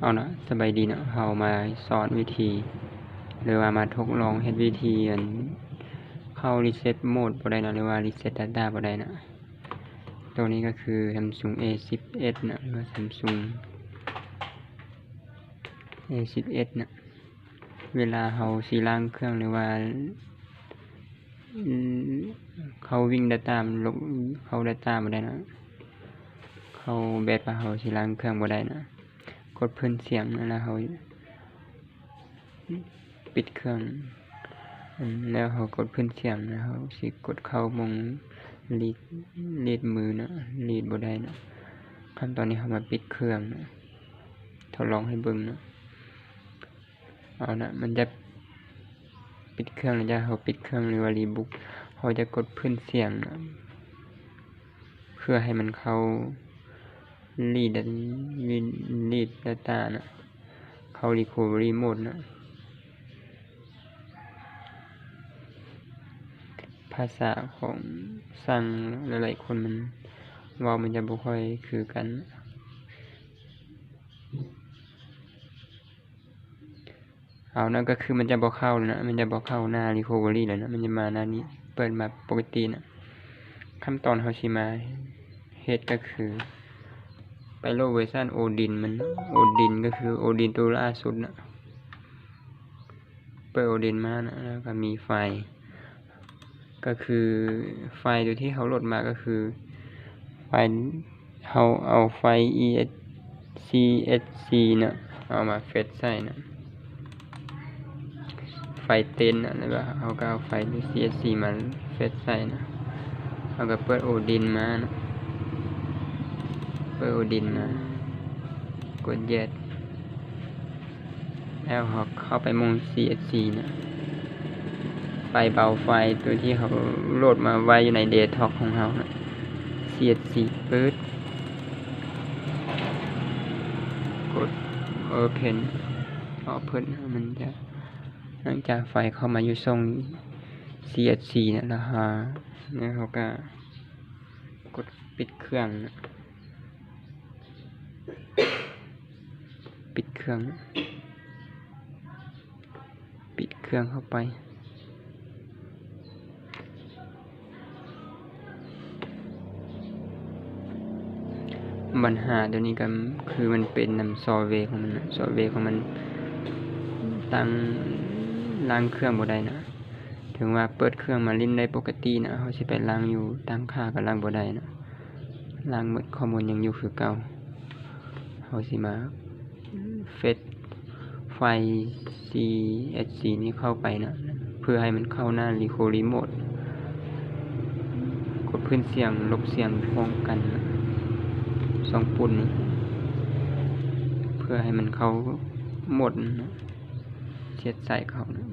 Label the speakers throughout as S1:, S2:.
S1: เอานะสบายดีเนาะเรามาสอนวิธี หรือว่ามาทดลองเฮ็ดวิธีอันเข้า reset mode บ่ได้นะหรือว่า reset data บ่ได้นะตัวนี้ก็คือ Samsung A11 นะหรือว่า Samsung A11 นะเวลาเราสิล้างเครื่องหรือว่าเขาวิ่ง data มันลงเข้า data บ่ได้นะเขาแบตว่าเราสิล้างเครื่องบ่ได้นะ กดเพื้นเสียงแล้วเราปิดเครื่องแล้วเขากดเพื้นเสียงแล้วเขาสิกดเข้ามงลีดลีดมือนะลีดบ่ได้นะขั้นตอนนี้เขามาปิดเครื่องนะทดลองให้เบิ่งนะเอานะมันจะปิดเครื่องแล้วจะเขาปิดเครื่องหรือว่ารีบุ๊กเขาจะกดพื้นเสียงนะเพื่อให้มันเข้า รีดรีด data นะเข้า recovery mode นะ ภาษาของสั่งหลายๆคนมันว้ามันจะบ่ค่อยคือกันเอานั่นก็คือมันจะบ่เข้านะ มันจะบ่เข้าหน้า recovery แล้วนะ มันจะมาหน้านี้ เปิดมาปกตินะ ขั้นตอนเขาสิมาเฮ็ดก็คือ โลเวอร์ชัน Odin มัน Odin ก็คือ Odin ตัวล่าสุดนะเปิด Odin มานะแล้วก็มีไฟ ก็คือไฟตัวที่เขาโหลดมาก็คือ ไฟเขาเอาไฟ ESCSC นะเอามาเฟซใส่นะไฟเต็นนะแล้วก็เขาก็เอาไฟล์ CSC มาเฟซใส่นะเขาก็เปิด Odin มานะ เปิด Odin มากด Yes แล้วเขาเข้าไปมง CSC นะไฟเบาไฟตัวที่เขาโหลดมาไว้อยู่ในเดท o อกของเขานะ CSC ปื๊ดกด Open Open มันจะหลังจากไฟเข้ามาอยู่ทรง CSC นะแล้วฮะแล้วเขาก็กดปิดเครื่องนะ ปิดเครื่อง ปิดเครื่องเข้าไป ปัญหาตัวนี้ก็คือมันเป็นนำซอฟต์แวของมันซอฟต์แวของมันตั้งล้างเครื่องบ่ได้นะ ถึงว่าเปิดเครื่องมาลิ้นได้ปกตินะเขาสิไปล้างอยู่ตั้งค่าก็ล้างบ่ได้นะล้างหมดข้อมูลยังอยู่คือเก่าเขาสิมา เฟซไฟ CSC นี้เข้าไปนะ เพื่อให้มันเข้าหน้า Recovery Mode กดพื้นเสียงลบเสียงพ้อมกันนะสองปุ่นนี้ เพื่อให้มันเข้าหมดนะเช็ดใส่เขานะ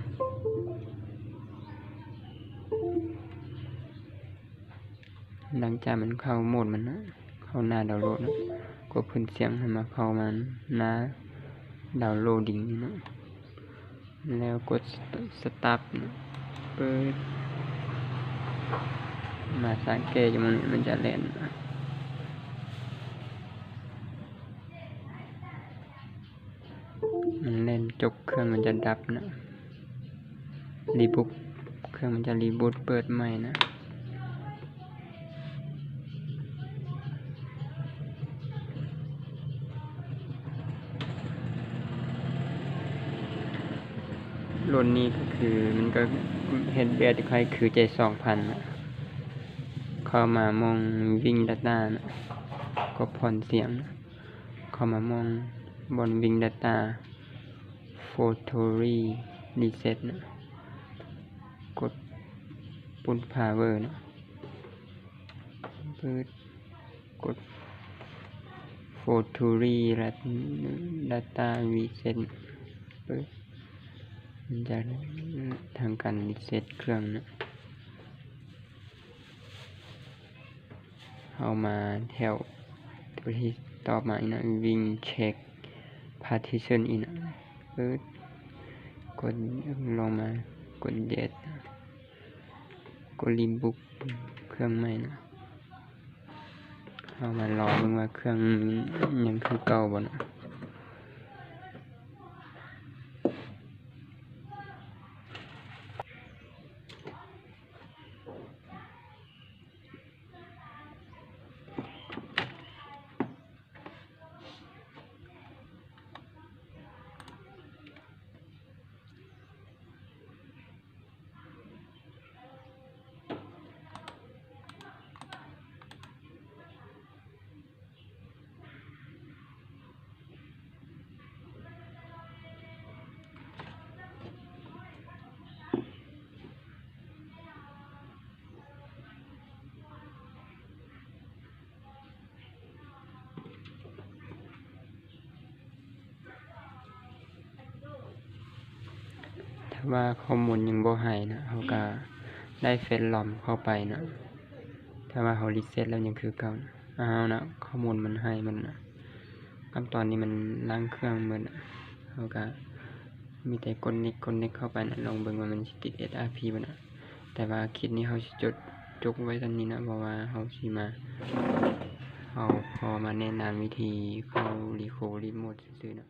S1: หลังจากมันเข้าโหมดมันนะ เข้าหน้าดาวโหลดนะกดพื้นเสียงให้มาเข้ามันหน้า ดาวน์โหลดดิ้งนะ แล้วกดสตาร์ทนะเปิด มาสังเกตอยู่มันมันจะเล่นนะมันเล่นจบเครื่องมันจะดับนะ รีบุ๊กเครื่องมันจะรีบูตเปิดใหม่นะ รุ่นนี้ก็คือมันก็เห็นแบบคล้ายคือใจสองพันเข้ามามองวิ่งดัตตานะก็ผ่อนเสียง เข้ามามองบนวิ่งดัตตาโฟโตรีรีเซ็ตนะกดปุ่นพาวเวอร์นะปิดกดโฟโตรีดัตตารีเซ็ตปิดันจะทางการรีเซ็ตเครื่องนะเอามาแถวตัวที่ต่อมาอีกนะวิ่งเช็ค partition อีกนะเปิดกดลงมากด yes กดรีบุ๊กเครื่องใหม่นะเอามารอเบิ่งว่าเครื่องยังคือเก่าบ่นะ ว่าข้อมูลยังบ่ให้นะเขาก็ได้เฟซลอมเข้าไปนะถ้าว่าเขารีเซ็ตแล้วยังคือเก่านะอ้าวนะข้อมูลมันให้มันนะขั้นตอนนี้มันล้างเครื่องเหมดนะเขาก็มีแต่กดนิกกดนิกเข้าไปนะลองเบิ่งว่ามันสิติด SRP บ่นะแต่ว่าคลิปนี้เขาสิจดจกไว้ตอนนี้นะเพราะว่าเขาสิมาเอาพอมาแนะนำวิธีเข้ารีโครีโมทซื่อนะ